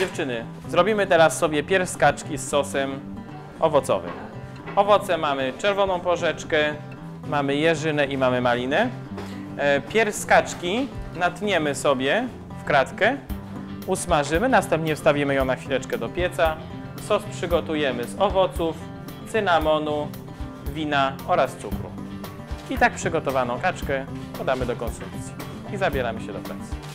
Dziewczyny, zrobimy teraz sobie pierś z sosem owocowym. Owoce mamy czerwoną porzeczkę, mamy jeżynę i mamy malinę. E, Pierś z kaczki natniemy sobie w kratkę, usmażymy, następnie wstawimy ją na chwileczkę do pieca. Sos przygotujemy z owoców, cynamonu, wina oraz cukru. I tak przygotowaną kaczkę podamy do konsumpcji i zabieramy się do pracy.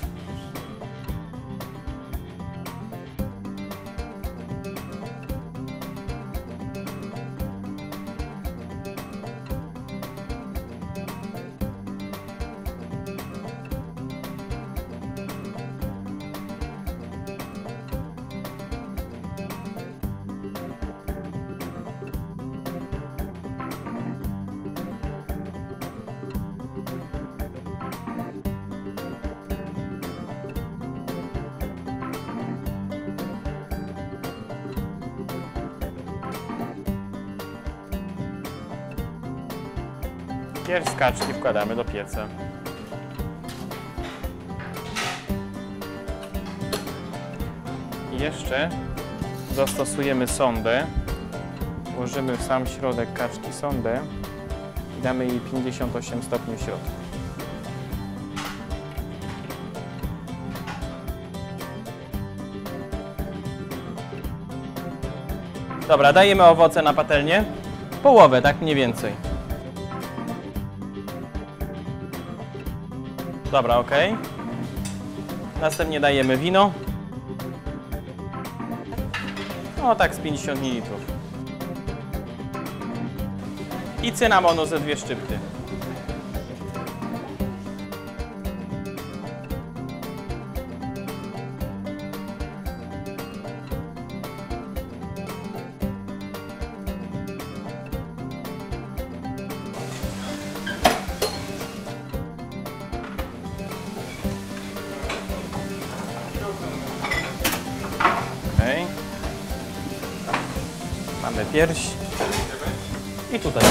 Pierś z kaczki wkładamy do pieca. I jeszcze zastosujemy sondę. Włożymy w sam środek kaczki sondę i damy jej 58 stopni w środku. Dobra, dajemy owoce na patelnię. Połowę, tak mniej więcej. Dobra, ok. Następnie dajemy wino. O, tak z 50 ml. I cynamonu ze dwie szczypty. Mamy pierś. I tutaj.